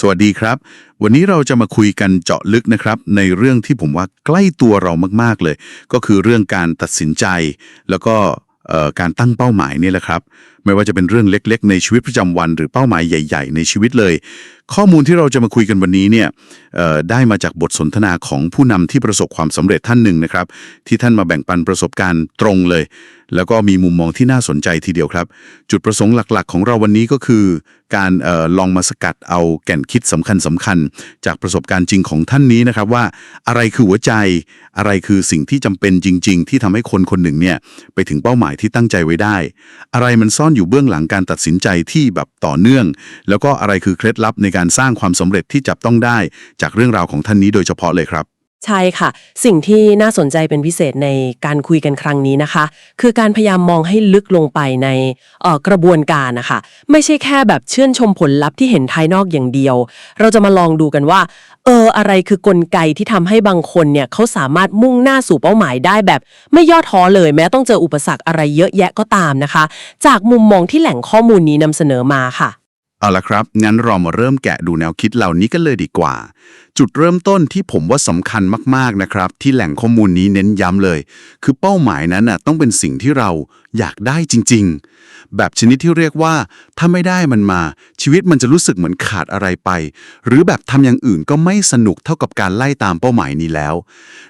สวัสดีครับ วันนี้เราจะมาคุยกันเจาะลึกนะครับ ในเรื่องที่ผมว่าใกล้ตัวเรามากๆเลย ก็คือเรื่องการตัดสินใจ แล้วก็การตั้งเป้าหมายนี่แหละครับ ไม่ว่าจะเป็นเรื่องเล็ก ๆ ในชีวิตประจำวัน หรือเป้าหมายใหญ่ ๆ ในชีวิตเลย ข้อมูลที่เราจะมาคุยกันวันนี้เนี่ยได้มาจากบทสนทนาของผู้นำที่ประสบความสำเร็จท่านหนึ่งนะครับ ที่ท่านมาแบ่งปันประสบการณ์ตรงเลย แล้วก็มีมุมมองที่น่าสนใจทีเดียวครับ จุดประสงค์หลักๆ ของเราวันนี้ก็คือ การออลองมาสกัดเอาแก่นคิดสำคัญสำคัญ จากประสบการณ์จริงของท่านนี้นะครับว่าอะไรคือหัวใจ อะไรคือสิ่งที่จำเป็นจริง ๆ ที่ทำให้คนคนหนึ่งเนี่ยไปถึงเป้าหมายที่ตั้งใจไว้ได้ อะไรมันซ่อนอยู่เบื้องหลังการตัดสินใจที่แบบต่อเนื่อง แล้วก็อะไรคือเคล็ดลับในการสร้างความสำเร็จที่จับต้องได้ จากเรื่องราวของท่านนี้โดยเฉพาะเลยครับ ใช่ค่ะ สิ่งที่น่าสนใจเป็นพิเศษในการคุยกันครั้งนี้นะคะ คือการพยายามมองให้ลึกลงไปในเอ่อกระบวนการนะคะ ไม่ใช่แค่แบบเชื่นชมผลลัพธ์ที่เห็นภายนอกอย่างเดียว เราจะมาลองดูกันว่า เออ อะไรคือกลไกที่ทำให้บางคนเนี่ยเขาสามารถมุ่งหน้าสู่เป้าหมายได้แบบ ไม่ย่อท้อเลยแม้ต้องเจออุปสรรคอะไรเยอะแยะก็ตามนะคะ จากมุมมองที่แหล่งข้อมูลนี้นำเสนอมาค่ะ เอาละครับ งั้นเรามาเริ่มแกะดูแนวคิดเหล่านี้กันเลยดีกว่า จุดเริ่มต้นที่ผมว่าสำคัญมากๆนะครับ ที่แหล่งข้อมูลนี้เน้นย้ำเลย คือเป้าหมายนั้นนะต้องเป็นสิ่งที่เราอยากได้จริงๆ แบบชนิดที่เรียกว่า ถ้าไม่ได้มันมา ชีวิตมันจะรู้สึกเหมือนขาดอะไรไป หรือแบบทำอย่างอื่นก็ไม่สนุกเท่ากับการไล่ตามเป้าหมายนี้แล้ว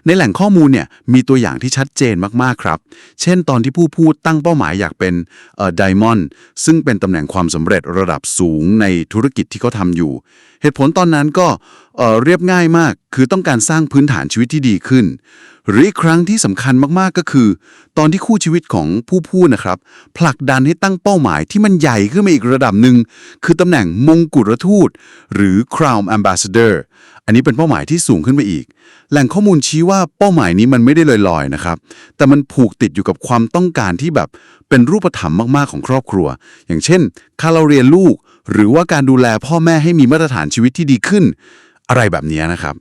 ในแหล่งข้อมูลเนี่ยมีตัวอย่างที่ชัดเจนมากๆครับ เช่นตอนที่ผู้พูดตั้งเป้าหมายอยากเป็นเอ่อไดมอนด์ซึ่งเป็นตำแหน่งความสำเร็จระดับสูงในธุรกิจที่เขาทำอยู่ เหตุผลตอนนั้นก็ เออเรียบง่ายมากคือต้องการสร้างพื้นฐานชีวิตที่ดีขึ้น หรืออีกครั้งที่สำคัญมากๆก็คือ ตอนที่คู่ชีวิตของผู้พูดนะครับ ผลักดันให้ตั้งเป้าหมายที่มันใหญ่ขึ้นมาอีกระดับหนึ่ง คือตำแหน่งมงกุฎทูต หรือ Crown Ambassador อันนี้เป็นเป้าหมายที่สูงขึ้นไปอีก แหล่งข้อมูลชี้ว่าเป้าหมายนี้มันไม่ได้ลอยๆนะครับ แต่มันผูกติดอยู่กับความต้องการที่แบบเป็นรูปธรรมมากๆของครอบครัว อย่างเช่นค่าเราเรียนลูก หรือว่าการดูแลพ่อแม่ให้มีมาตรฐานชีวิตที่ดีขึ้น อะไรแบบนี้นะครับ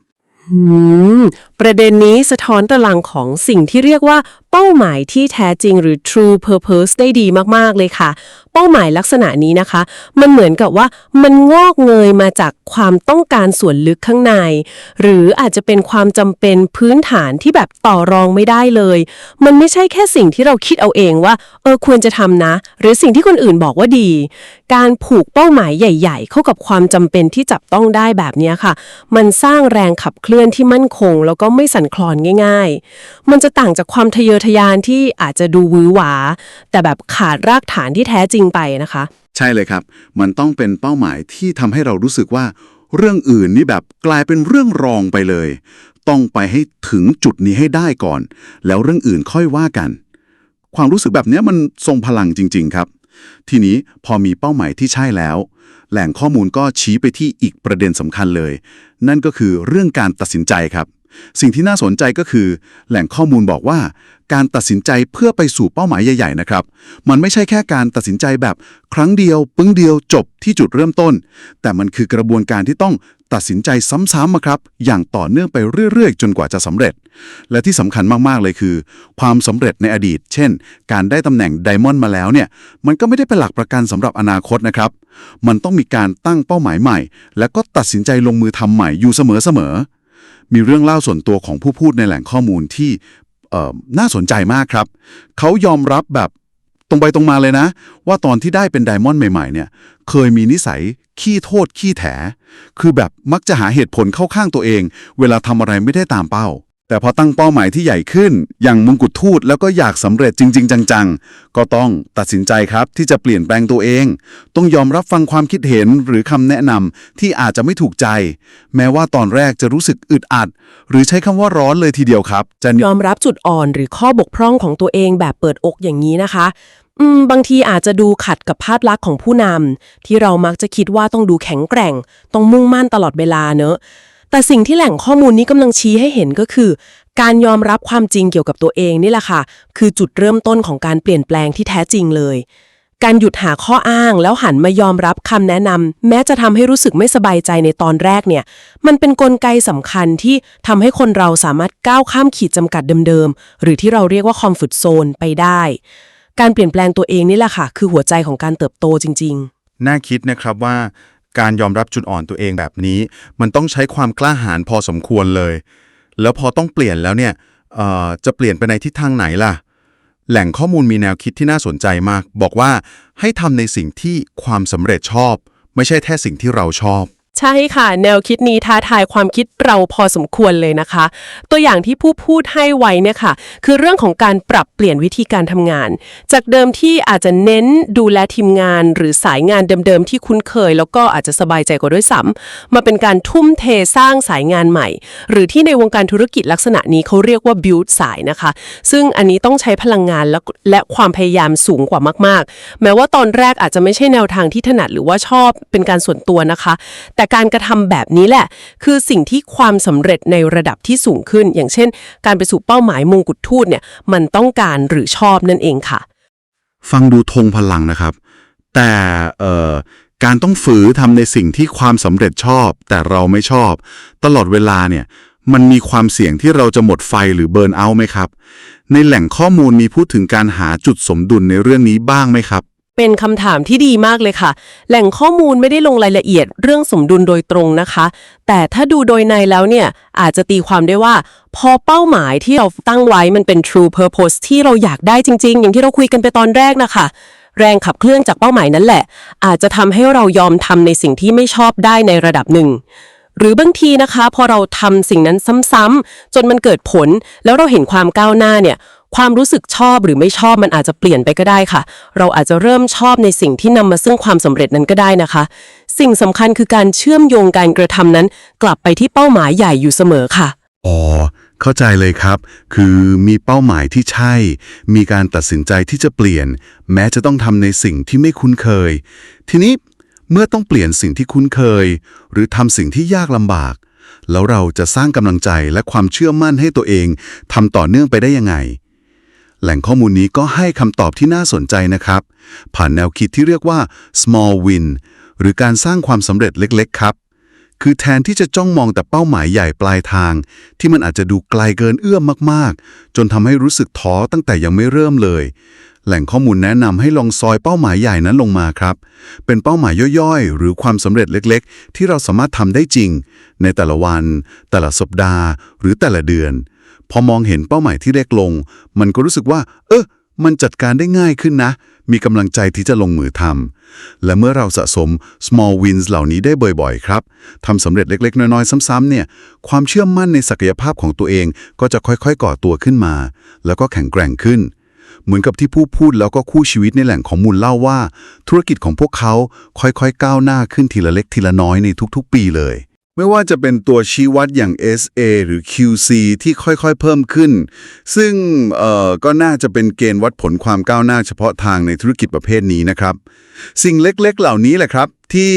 ประเด็นนี้สะท้อนตารางของสิ่งที่เรียกว่า เป้าหมายที่แท้จริงหรือ true purpose ได้ดีมาก ๆ เลยค่ะ เป้าหมายลักษณะนี้นะคะ มันเหมือนกับว่ามันงอกเงยมาจากความต้องการส่วนลึกข้างใน หรืออาจจะเป็นความจำเป็นพื้นฐานที่แบบต่อรองไม่ได้เลย มันไม่ใช่แค่สิ่งที่เราคิดเอาเองว่า เออควรจะทำนะ หรือสิ่งที่คนอื่นบอกว่าดี การผูกเป้าหมายใหญ่ ๆ เข้ากับความจำเป็นที่จับต้องได้แบบนี้ค่ะ มันสร้างแรงขับเคลื่อนที่มั่นคง แล้วก็ไม่สั่นคลอนง่าย ๆ มันจะต่างจากความทะเยอทยานที่อาจจะดูวือหวา แต่แบบขาดรากฐานที่แท้จริงไปนะคะ ใช่เลยครับ มันต้องเป็นเป้าหมายที่ทำให้เรารู้สึกว่า เรื่องอื่นนี่แบบกลายเป็นเรื่องรองไปเลย ต้องไปให้ถึงจุดนี้ให้ได้ก่อน แล้วเรื่องอื่นค่อยว่ากัน ความรู้สึกแบบนี้มันทรงพลังจริง ๆ ครับ ทีนี้พอมีเป้าหมายที่ใช่แล้ว แหล่งข้อมูลก็ชี้ไปที่อีกประเด็นสำคัญเลย นั่นก็คือเรื่องการตัดสินใจครับ สิ่งที่น่าสนใจก็คือ แหล่งข้อมูลบอกว่า การตัดสินใจเพื่อไปสู่เป้าหมายใหญ่ๆนะครับ มันไม่ใช่แค่การตัดสินใจแบบ ครั้งเดียว ปึ้งเดียวจบที่จุดเริ่มต้น แต่มันคือกระบวนการที่ต้องตัดสินใจซ้ำๆมาครับ อย่างต่อเนื่องไปเรื่อยๆ จนกว่าจะสำเร็จ และที่สำคัญมากๆเลยคือ ความสำเร็จในอดีต เช่น การได้ตำแหน่งไดมอนด์มาแล้วเนี่ย มันก็ไม่ได้เป็นหลักประกันสำหรับอนาคตนะครับ มันต้องมีการตั้งเป้าหมายใหม่ และก็ตัดสินใจลงมือทำใหม่อยู่เสมอๆ มีเรื่องเล่าส่วนตัวของผู้พูดในแหล่งข้อมูลที่น่าสนใจมากครับ เขายอมรับแบบตรงไปตรงมาเลยนะ ว่าตอนที่ได้เป็นไดมอนด์ใหม่ ๆ เนี่ย เคยมีนิสัยขี้โทษขี้แถ คือแบบมักจะหาเหตุผลเข้าข้างตัวเอง เวลาทำอะไรไม่ได้ตามเป้า แต่พอตั้งเป้าหมายที่ใหญ่ขึ้น อย่างมงกุฎทูตแล้วก็อยากสำเร็จจริง ๆ จังๆ ก็ต้องตัดสินใจครับที่จะเปลี่ยนแปลงตัวเอง ต้องยอมรับฟังความคิดเห็นหรือคำแนะนำที่อาจจะไม่ถูกใจ แม้ว่าตอนแรกจะรู้สึกอึดอัด หรือใช้คำว่าร้อนเลยทีเดียวครับ จะยอมรับจุดอ่อนหรือข้อบกพร่องของตัวเองแบบเปิดอกอย่างนี้นะคะอืมบางทีอาจจะดูขัดกับภาพลักษณ์ของผู้นำที่เรามักจะคิดว่าต้องดูแข็งแกร่ง ต้องมุ่งมั่นตลอดเวลาเนอะ แต่สิ่งที่แหล่งข้อมูลนี้กำลังชี้ให้เห็นก็คือ การยอมรับความจริงเกี่ยวกับตัวเองนี่แหละค่ะ คือจุดเริ่มต้นของการเปลี่ยนแปลงที่แท้จริงเลย การหยุดหาข้ออ้างแล้วหันมายอมรับคำแนะนำแม้จะทำให้รู้สึกไม่สบายใจในตอนแรกเนี่ย มันเป็นนกลไกสำคัญที่ทำให้คนเราสามารถก้าวข้ามขีดจำกัดเดิมๆหรือที่เราเรียกว่าคอมฟอร์ทโซนไปได้ การเปลี่ยนแปลงตัวเองนี่แหละค่ะ คือหัวใจของการเติบโตจริง ๆ น่าคิดนะครับว่า การยอมรับจุดอ่อนตัวเองแบบนี้ มันต้องใช้ความกล้าหาญพอสมควรเลย แล้วพอต้องเปลี่ยนแล้วเนี่ยเอ่อจะเปลี่ยนไปในทิศทางไหนล่ะ แหล่งข้อมูลมีแนวคิดที่น่าสนใจมาก บอกว่าให้ทำในสิ่งที่ความสำเร็จชอบ ไม่ใช่แค่สิ่งที่เราชอบ ใช่ค่ะ แนวคิดนี้ท้าทายความคิดเราพอสมควรเลยนะคะ ตัวอย่างที่ผู้พูดให้ไว้เนี่ยค่ะ คือเรื่องของการปรับเปลี่ยนวิธีการทำงาน จากเดิมที่อาจจะเน้นดูแลทีมงาน หรือสายงานเดิมๆที่คุ้นเคย แล้วก็อาจจะสบายใจกว่าด้วยซ้ำมาเป็นการทุ่มเทสร้างสายงานใหม่ หรือที่ในวงการธุรกิจลักษณะนี้เขาเรียกว่า build สายนะคะ ซึ่งอันนี้ต้องใช้พลังงานและและความพยายามสูงกว่ามาก ๆ แม้ว่าตอนแรกอาจจะไม่ใช่แนวทางที่ถนัดหรือว่าชอบเป็นการส่วนตัวนะคะ แต่การกระทำแบบนี้แหละ คือสิ่งที่ความสำเร็จในระดับที่สูงขึ้น อย่างเช่น การไปสู่เป้าหมายมงกุฎทูตเนี่ยมันต้องการหรือชอบนั่นเองค่ะ ฟังดูธงพลังนะครับ แต่เอ่อการต้องฝือทำในสิ่งที่ความสำเร็จชอบ แต่เราไม่ชอบ ตลอดเวลาเนี่ยมันมีความเสี่ยงที่เราจะหมดไฟหรือเบิร์นเอาไหมครับ ในแหล่งข้อมูลมีพูดถึงการหาจุดสมดุลในเรื่องนี้บ้างไหมครับ เป็นคำถามที่ดีมากเลยค่ะ แหล่งข้อมูลไม่ได้ลงรายละเอียดเรื่องสมดุลโดยตรงนะคะ แต่ถ้าดูโดยในแล้วเนี่ย อาจจะตีความได้ว่า พอเป้าหมายที่เราตั้งไว้มันเป็น true purpose ที่เราอยากได้จริง ๆ อย่างที่เราคุยกันไปตอนแรกนะคะ แรงขับเคลื่อนจากเป้าหมายนั้นแหละ อาจจะทำให้เรายอมทำในสิ่งที่ไม่ชอบได้ในระดับหนึ่งหรือบางทีนะคะ พอเราทำสิ่งนั้นซ้ำๆจนมันเกิดผล แล้วเราเห็นความก้าวหน้าเนี่ย ความรู้สึกชอบหรือไม่ชอบมันอาจจะเปลี่ยนไปก็ได้ค่ะ เราอาจจะเริ่มชอบในสิ่งที่นำมาซึ่งความสำเร็จนั้นก็ได้นะคะ สิ่งสำคัญคือการเชื่อมโยงการกระทำนั้น กลับไปที่เป้าหมายใหญ่อยู่เสมอค่ะอ๋อเข้าใจเลยครับ คือมีเป้าหมายที่ใช่ มีการตัดสินใจที่จะเปลี่ยน แม้จะต้องทำในสิ่งที่ไม่คุ้นเคย ทีนี้เมื่อต้องเปลี่ยนสิ่งที่คุ้นเคย หรือทำสิ่งที่ยากลำบาก แล้วเราจะสร้างกำลังใจและความเชื่อมั่นให้ตัวเองทำต่อเนื่องไปได้ยังไง แหล่งข้อมูลนี้ก็ให้คำตอบที่น่าสนใจนะครับ ผ่านแนวคิดที่เรียกว่า small win หรือการสร้างความสำเร็จเล็ก ๆ ครับ คือแทนที่จะจ้องมองแต่เป้าหมายใหญ่ปลายทาง ที่มันอาจจะดูไกลเกินเอื้อมมากๆ จนทำให้รู้สึกท้อตั้งแต่ยังไม่เริ่มเลย แหล่งข้อมูลแนะนำให้ลองซอยเป้าหมายใหญ่นั้นลงมาครับ เป็นเป้าหมายย่อยๆ หรือความสำเร็จเล็ก ๆ ที่เราสามารถทำได้จริง ในแต่ละวัน แต่ละสัปดาห์ หรือแต่ละเดือน พอมองเห็นเป้าหมายที่เล็กลง มันก็รู้สึกว่า เออมันจัดการได้ง่ายขึ้นนะ มีกำลังใจที่จะลงมือทำ และเมื่อเราสะสม small wins เหล่านี้ได้บ่อยๆ ครับ ทำสำเร็จเล็ก ๆ น้อยๆ ซ้ำๆ เนี่ย ความเชื่อมั่นในศักยภาพของตัวเองก็จะค่อยๆ ก่อตัวขึ้นมา แล้วก็แข็งแกร่งขึ้น เหมือนกับที่ผู้พูดแล้วก็คู่ชีวิตในแหล่งข้อมูลเล่าว่า ธุรกิจของพวกเขาค่อยๆ ก้าวหน้าขึ้นทีละเล็กทีละน้อยในทุกๆ ปีเลย ไม่ว่าจะเป็นตัวชี้วัดอย่าง SA หรือ QC ที่ค่อยๆเพิ่มขึ้น ซึ่งเอ่อก็น่าจะเป็นเกณฑ์วัดผลความก้าวหน้าเฉพาะทางในธุรกิจประเภทนี้นะครับ สิ่งเล็กๆเหล่านี้แหละครับ ที่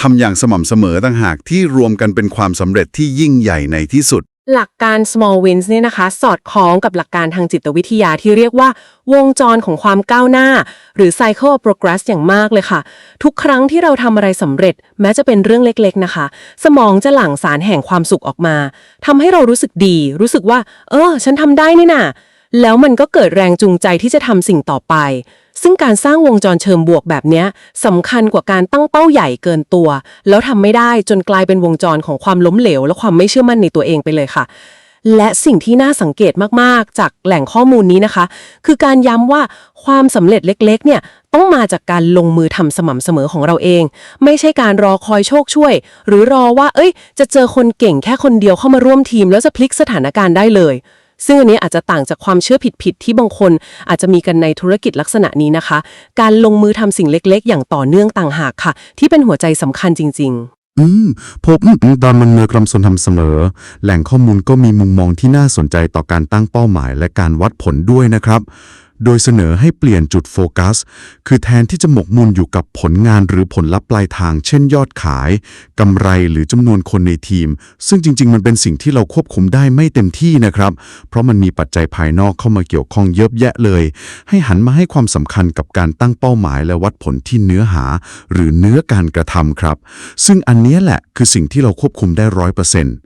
ทำอย่างสม่ำเสมอต่างหากที่รวมกันเป็นความสำเร็จที่ยิ่งใหญ่ในที่สุด หลักการ small wins เนี่ยนะคะ สอดคล้องกับหลักการทางจิตวิทยาที่เรียกว่า วงจรของความก้าวหน้า หรือ cycle of progress อย่างมากเลยค่ะ ทุกครั้งที่เราทำอะไรสำเร็จ แม้จะเป็นเรื่องเล็กๆนะคะ สมองจะหลั่งสารแห่งความสุขออกมาทำให้เรารู้สึกดี รู้สึกว่า เออ ฉันทำได้นี่น่ะ แล้วมันก็เกิดแรงจูงใจที่จะทำสิ่งต่อไป ซึ่งการสร้างวงจรเชิงบวกแบบนี้สำคัญกว่าการตั้งเป้าใหญ่เกินตัว แล้วทำไม่ได้จนกลายเป็นวงจรของความล้มเหลว และความไม่เชื่อมั่นในตัวเองไปเลยค่ะ และสิ่งที่น่าสังเกตมากๆ จากแหล่งข้อมูลนี้นะคะ คือการย้ำว่าความสำเร็จเล็ก ๆ เนี่ยต้องมาจากการลงมือทำสม่ำเสมอของเราเอง ไม่ใช่การรอคอยโชคช่วย หรือรอว่า เอ้ย จะเจอคนเก่งแค่คนเดียวเข้ามาร่วมทีม แล้วจะพลิกสถานการณ์ได้เลย ซึ่งอันนี้อาจจะต่างจากความเชื่อผิดๆที่บางคนอาจจะมีกันในธุรกิจลักษณะนี้นะคะ การลงมือทำสิ่งเล็กๆ อย่างต่อเนื่องต่างหากค่ะ ที่เป็นหัวใจสำคัญจริง ๆ อืมผมตอนมันเมือกลำสนทำเสมอ แหล่งข้อมูลก็มีมุมมองที่น่าสนใจต่อการตั้งเป้าหมายและการวัดผลด้วยนะครับ โดยเสนอให้เปลี่ยนจุดโฟกัส คือแทนที่จะหมกมุ่นอยู่กับผลงานหรือผลลัพธ์ปลายทาง เช่นยอดขายกำไรหรือจำนวนคนในทีม ซึ่งจริง ๆ มันเป็นสิ่งที่เราควบคุมได้ไม่เต็มที่นะครับ เพราะมันมีปัจจัยภายนอกเข้ามาเกี่ยวข้องเยอะแยะเลย ให้หันมาให้ความสำคัญกับการตั้งเป้าหมายและวัดผลที่เนื้อหา หรือเนื้อการกระทำครับ ซึ่งอันนี้แหละคือสิ่งที่เราควบคุมได้ร้อยเปอร์เซ็นต์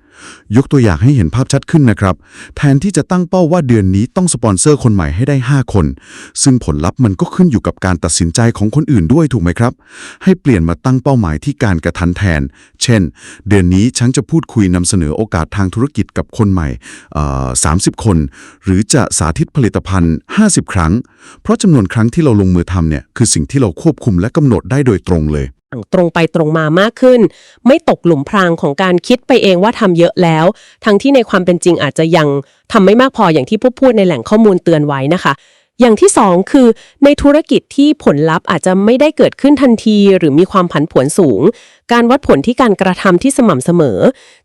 ยกตัวอย่างให้เห็นภาพชัดขึ้นนะครับ แทนที่จะตั้งเป้าว่าเดือนนี้ต้องสปอนเซอร์คนใหม่ให้ได้ 5 คน ซึ่งผลลัพธ์มันก็ขึ้นอยู่กับการตัดสินใจของคนอื่นด้วยถูกไหมครับ ให้เปลี่ยนมาตั้งเป้าหมายที่การกระทันแทน เช่น เดือนนี้ฉันจะพูดคุยนำเสนอโอกาสทางธุรกิจกับคนใหม่เอ่อ30คน หรือจะสาธิตผลิตภัณฑ์ 50 ครั้ง เพราะจำนวนครั้งที่เราลงมือทำเนี่ยคือสิ่งที่เราควบคุมและกำหนดได้โดยตรงเลย ตรงไปตรงมามากขึ้น ไม่ตกหลุมพรางของการคิดไปเองว่าทำเยอะแล้ว ทั้งที่ในความเป็นจริงอาจจะยังทำไม่มากพออย่างที่ผู้พูดในแหล่งข้อมูลเตือนไว้นะคะ อย่างที่สองคือในธุรกิจที่ผลลัพธ์อาจจะไม่ได้เกิดขึ้นทันที หรือมีความผันผวนสูง การวัดผลที่การกระทำที่สม่ำเสมอ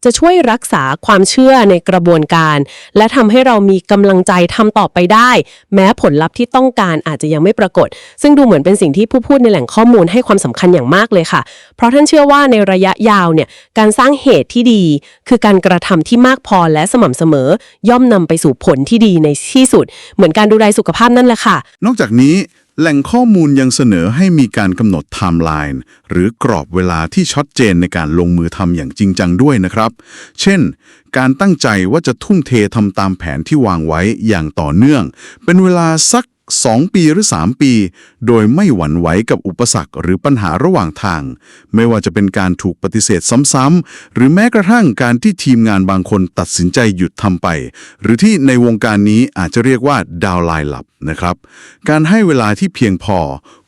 จะช่วยรักษาความเชื่อในกระบวนการ และทำให้เรามีกำลังใจทำต่อไปได้ แม้ผลลัพธ์ที่ต้องการอาจจะยังไม่ปรากฏ ซึ่งดูเหมือนเป็นสิ่งที่ผู้พูดในแหล่งข้อมูลให้ความสำคัญอย่างมากเลยค่ะ เพราะท่านเชื่อว่าในระยะยาวเนี่ยการสร้างเหตุที่ดี คือการกระทำที่มากพอและสม่ำเสมอ ย่อมนำไปสู่ผลที่ดีในที่สุด เหมือนการดูแลสุขภาพนั่นแหละค่ะ นอกจากนี้ แหล่งข้อมูลยังเสนอให้มีการกำหนดไทม์ไลน์หรือกรอบเวลาที่ชัดเจนในการลงมือทำอย่างจริงจังด้วยนะครับ เช่น การตั้งใจว่าจะทุ่มเททำตามแผนที่วางไว้อย่างต่อเนื่อง เป็นเวลาสัก 2 ปีหรือ 3 ปี โดยไม่หวั่นไหวกับอุปสรรคหรือปัญหาระหว่างทาง ไม่ว่าจะเป็นการถูกปฏิเสธซ้ำๆหรือแม้กระทั่งการที่ทีมงานบางคนตัดสินใจหยุดทำไป หรือที่ในวงการนี้อาจจะเรียกว่าดาวไลน์หลับนะครับ การให้เวลาที่เพียงพอ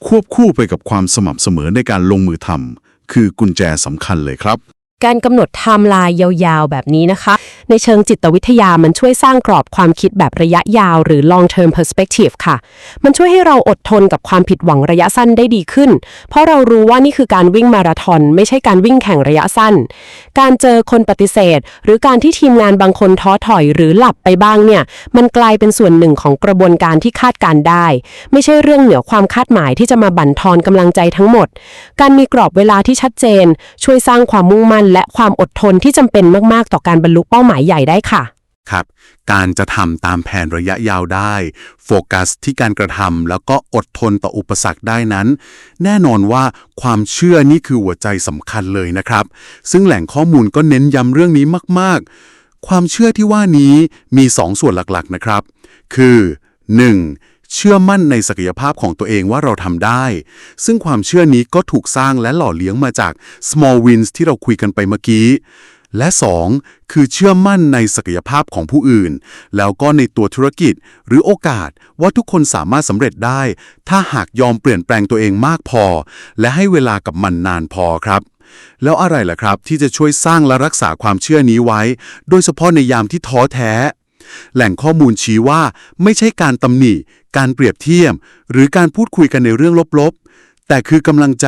ควบคู่ไปกับความสม่ำเสมอในการลงมือทำคือกุญแจสำคัญเลยครับ การกำหนดไทม์ไลน์ยาวๆ แบบนี้นะคะ ในเชิงจิตวิทยามันช่วยสร้างกรอบความคิดแบบระยะยาวหรือ long term perspective ค่ะ มันช่วยให้เราอดทนกับความผิดหวังระยะสั้นได้ดีขึ้น เพราะเรารู้ว่านี่คือการวิ่งมาราธอนไม่ใช่การวิ่งแข่งระยะสั้น การเจอคนปฏิเสธ หรือการที่ทีมงานบางคนท้อถอยหรือหลับไปบ้างเนี่ย มันกลายเป็นส่วนหนึ่งของกระบวนการที่คาดการได้ ไม่ใช่เรื่องเหนือความคาดหมายที่จะมาบั่นทอนกำลังใจทั้งหมด การมีกรอบเวลาที่ชัดเจน ช่วยสร้างความมุ่งมั่น และความอดทนที่จำเป็นมากๆ ต่อการบรรลุเป้าหมายใหญ่ได้ค่ะ ครับ การจะทำตามแผนระยะยาวได้ โฟกัสที่การกระทำแล้วก็อดทนต่ออุปสรรคได้นั้น แน่นอนว่าความเชื่อนี่คือหัวใจสำคัญเลยนะครับ ซึ่งแหล่งข้อมูลก็เน้นย้ำเรื่องนี้มาก ๆ ความเชื่อที่ว่านี้มี 2ส่วนหลักๆนะครับ คือ 1. เชื่อมั่นในศักยภาพของตัวเองว่าเราทำได้ ซึ่งความเชื่อนี้ก็ถูกสร้างและหล่อเลี้ยงมาจาก small wins ที่เราคุยกันไปเมื่อกี้ และ 2. คือเชื่อมั่นในศักยภาพของผู้อื่น แล้วก็ในตัวธุรกิจหรือโอกาสว่าทุกคนสามารถสำเร็จได้ ถ้าหากยอมเปลี่ยนแปลงตัวเองมากพอ และให้เวลากับมันนานพอครับ แล้วอะไรล่ะครับที่จะช่วยสร้างและรักษาความเชื่อนี้ไว้ โดยเฉพาะในยามที่ท้อแท้ แหล่งข้อมูลชี้ว่าไม่ใช่การตำหนิ การเปรียบเทียบ หรือการพูดคุยกันในเรื่องลบๆ แต่คือกำลังใจ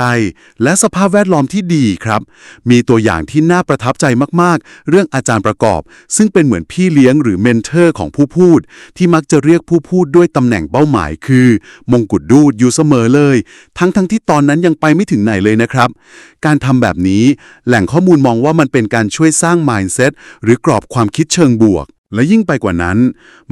และสภาพแวดล้อมที่ดีครับ มีตัวอย่างที่น่าประทับใจมากๆ เรื่องอาจารย์ประกอบ ซึ่งเป็นเหมือนพี่เลี้ยงหรือเมนเทอร์ของผู้พูด ที่มักจะเรียกผู้พูดด้วยตำแหน่งเป้าหมายคือ มงกุฎดูดอยู่เสมอเลย ทั้งๆทที่ตอนนั้นยังไปไม่ถึงไหนเลยนะครับ การทำแบบนี้แหล่งข้อมูลมองว่ามันเป็นการช่วยสร้าง mindset หรือกรอบความคิดเชิงบวก และยิ่งไปกว่านั้น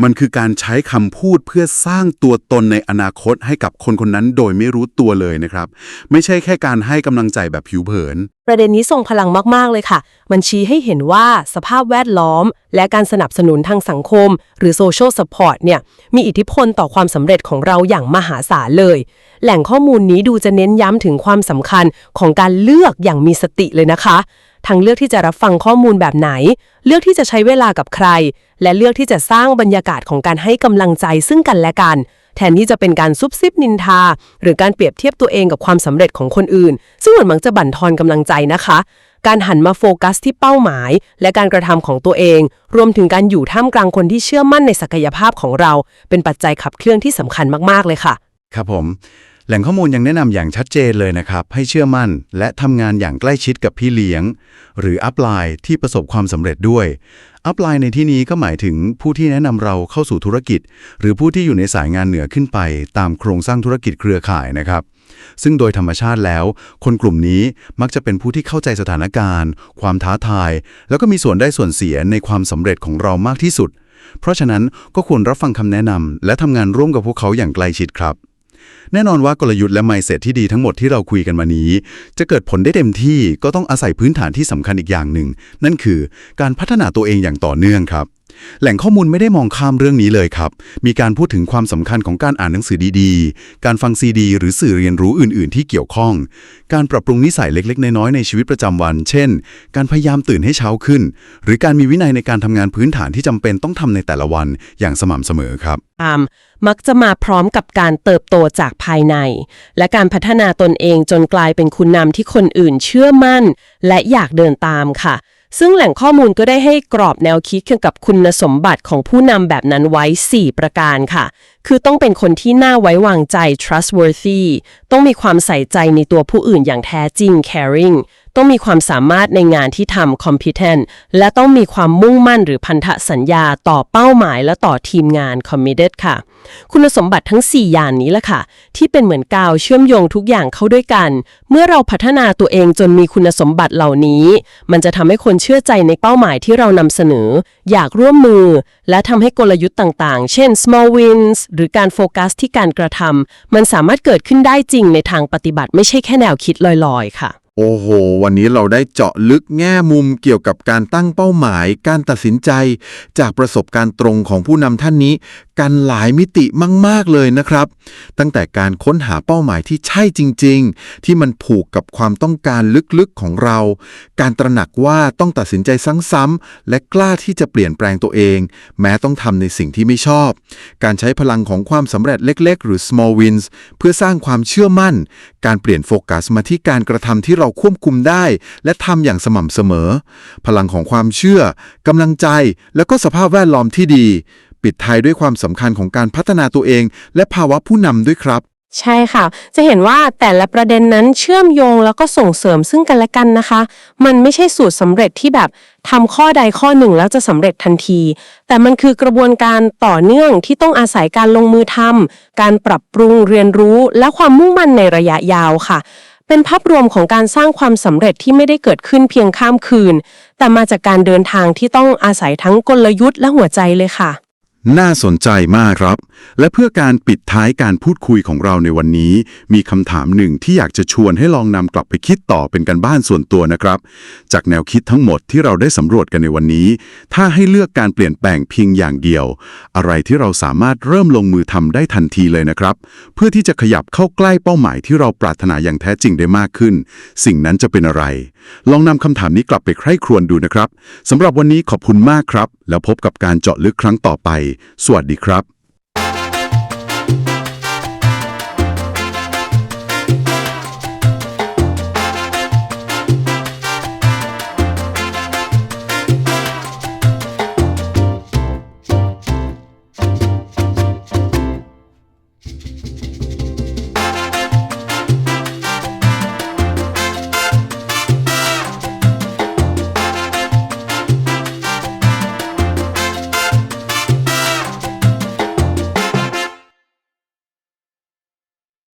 มันคือการใช้คำพูดเพื่อสร้างตัวตนในอนาคตให้กับคนคนนั้นโดยไม่รู้ตัวเลยนะครับ ไม่ใช่แค่การให้กำลังใจแบบผิวเผิน ประเด็นนี้ทรงพลังมากๆเลยค่ะ มันชี้ให้เห็นว่าสภาพแวดล้อม และการสนับสนุนทางสังคม หรือ social support เนี่ย มีอิทธิพลต่อความสำเร็จของเราอย่างมหาศาลเลย แหล่งข้อมูลนี้ดูจะเน้นย้ำถึงความสำคัญของการเลือกอย่างมีสติเลยนะคะ ทั้งเลือกที่จะรับฟังข้อมูลแบบไหน เลือกที่จะใช้เวลากับใคร และเลือกที่จะสร้างบรรยากาศของการให้กำลังใจซึ่งกันและกัน แทนที่จะเป็นการซุบซิบนินทา หรือการเปรียบเทียบตัวเองกับความสำเร็จของคนอื่น ซึ่งมันมักจะบั่นทอนกำลังใจนะคะ การหันมาโฟกัสที่เป้าหมาย และการกระทำของตัวเอง รวมถึงการอยู่ท่ามกลางคนที่เชื่อมั่นในศักยภาพของเรา เป็นปัจจัยขับเคลื่อนที่สำคัญมากๆเลยค่ะ ครับผม แหล่งข้อมูลยังแนะนำอย่างชัดเจนเลยนะครับ ให้เชื่อมั่น และทำงานอย่างใกล้ชิดกับพี่เลี้ยง หรืออัพไลน์ที่ประสบความสำเร็จด้วยอัพไลน์ในที่นี้ก็หมายถึงผู้ที่แนะนำเราเข้าสู่ธุรกิจ หรือผู้ที่อยู่ในสายงานเหนือขึ้นไป ตามโครงสร้างธุรกิจเครือข่ายนะครับ ซึ่งโดยธรรมชาติแล้ว คนกลุ่มนี้มักจะเป็นผู้ที่เข้าใจสถานการณ์ ความท้าทาย แล้วก็มีส่วนได้ส่วนเสียในความสำเร็จของเรามากที่สุด เพราะฉะนั้นก็ควรรับฟังคำแนะนำและทำงานร่วมกับพวกเขาอย่างใกล้ชิดครับ แน่นอนว่ากลยุทธ์และไมเซทที่ดีทั้งหมดที่เราคุยกันมานี้ จะเกิดผลได้เต็มที่ก็ต้องอาศัยพื้นฐานที่สำคัญอีกอย่างหนึ่ง นั่นคือการพัฒนาตัวเองอย่างต่อเนื่องครับ แหล่งข้อมูลไม่ได้มองข้ามเรื่องนี้เลยครับ มีการพูดถึงความสำคัญของการอ่านหนังสือดีๆ การฟังซีดี หรือสื่อเรียนรู้อื่น ๆ ที่เกี่ยวข้อง การปรับปรุงนิสัยเล็ก ๆ น้อยๆในชีวิตประจำวัน เช่น การพยายามตื่นให้เช้าขึ้น หรือการมีวินัยในการทำงานพื้นฐานที่จำเป็นต้องทำในแต่ละวันอย่างสม่ำเสมอครับตามมักจะมาพร้อมกับการเติบโตจากภายใน และการพัฒนาตนเองจนกลายเป็นคุณนำที่คนอื่นเชื่อมั่น และอยากเดินตามค่ะ ซึ่งแหล่งข้อมูลก็ได้ให้กรอบแนวคิดเกี่ยวกับคุณสมบัติของผู้นำแบบนั้นไว้ 4 ประการค่ะ คือต้องเป็นคนที่น่าไว้วางใจ trustworthy ต้องมีความใส่ใจในตัวผู้อื่นอย่างแท้จริง caring ต้องมีความสามารถในงานที่ทำ competent และต้องมีความมุ่งมั่นหรือพันธสัญญาต่อเป้าหมายและต่อทีมงาน committed ค่ะ คุณสมบัติทั้ง 4 อย่างนี้แหละค่ะ ที่เป็นเหมือนกาวเชื่อมโยงทุกอย่างเข้าด้วยกัน เมื่อเราพัฒนาตัวเองจนมีคุณสมบัติเหล่านี้ มันจะทำให้คนเชื่อใจในเป้าหมายที่เรานำเสนอ อยากร่วมมือ และทำให้กลยุทธ์ต่างๆ เช่น small wins หรือการโฟกัสที่การกระทำมันสามารถเกิดขึ้นได้จริงในทางปฏิบัติไม่ใช่แค่แนวคิดลอยๆ ค่ะ โอ้โห วันนี้เราได้เจาะลึกแง่มุมเกี่ยวกับการตั้งเป้าหมาย การตัดสินใจ จากประสบการณ์ตรงของผู้นำท่านนี้ กันหลายมิติมาก ๆ เลยนะครับ ตั้งแต่การค้นหาเป้าหมายที่ใช่จริง ๆ ที่มันผูกกับความต้องการลึก ๆ ของเรา การตระหนักว่าต้องตัดสินใจซ้ำๆและกล้าที่จะเปลี่ยนแปลงตัวเอง แม้ต้องทำในสิ่งที่ไม่ชอบ การใช้พลังของความสำเร็จเล็ก ๆ หรือ small wins เพื่อสร้างความเชื่อมั่น การเปลี่ยนโฟกัสมาที่การกระทำที่เราควบคุมได้ และทำอย่างสม่ำเสมอ พลังของความเชื่อกำลังใจ แล้วก็สภาพแวดล้อมที่ดี ปิดท้ายด้วยความสำคัญของการพัฒนาตัวเอง และภาวะผู้นำด้วยครับ ใช่ค่ะ จะเห็นว่าแต่ละประเด็นนั้นเชื่อมโยงแล้วก็ส่งเสริมซึ่งกันและกันนะคะ มันไม่ใช่สูตรสำเร็จที่แบบทำข้อใดข้อหนึ่งแล้วจะสำเร็จทันที แต่มันคือกระบวนการต่อเนื่องที่ต้องอาศัยการลงมือทำการปรับปรุงเรียนรู้ และความมุ่งมั่นในระยะยาวค่ะเป็นภาพรวมของการสร้างความสำเร็จที่ไม่ได้เกิดขึ้นเพียงข้ามคืน แต่มาจากการเดินทางที่ต้องอาศัยทั้งกลยุทธ์และหัวใจเลยค่ะ น่าสนใจมากครับ และเพื่อการปิดท้ายการพูดคุยของเราในวันนี้ มีคำถามหนึ่งที่อยากจะชวนให้ลองนำกลับไปคิดต่อเป็นการบ้านส่วนตัวนะครับ จากแนวคิดทั้งหมดที่เราได้สำรวจกันในวันนี้ ถ้าให้เลือกการเปลี่ยนแปลงเพียงอย่างเดียว อะไรที่เราสามารถเริ่มลงมือทำได้ทันทีเลยนะครับ เพื่อที่จะขยับเข้าใกล้เป้าหมายที่เราปรารถนาอย่างแท้จริงได้มากขึ้น สิ่งนั้นจะเป็นอะไร ลองนำคำถามนี้กลับไปใคร่ครวญดูนะครับสำหรับวันนี้ขอบคุณมากครับ แล้วพบกับการเจาะลึกครั้งต่อไปสวัสดีครับ